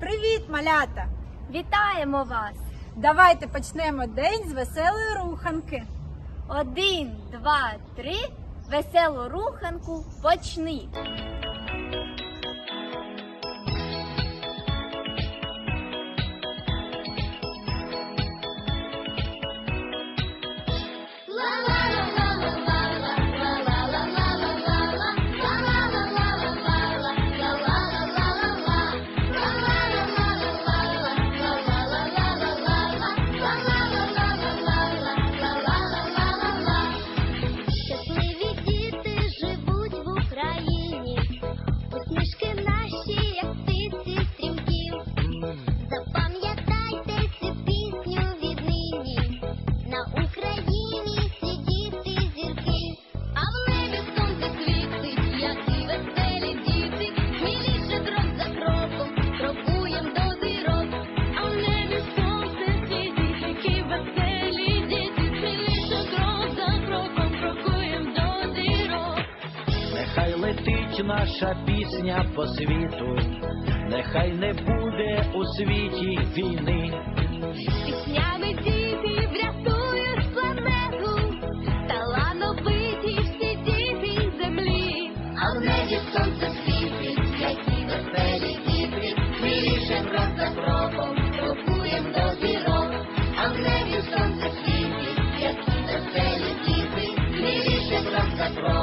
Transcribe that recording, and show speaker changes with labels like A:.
A: Привіт, малята!
B: Вітаємо вас!
A: Давайте почнемо день з веселої руханки.
B: Один, два, три. Веселу руханку почни.
C: летить наша пісня по світу, нехай не буде у світі війни. Піснями діти врятують планету, талановиті всі діти землі, а в небі сонце світить, які веселі діти, миріше брата кропом, крокуєм до зірок, а в небі сонце світить, які веселі діти, миріше брата кроком.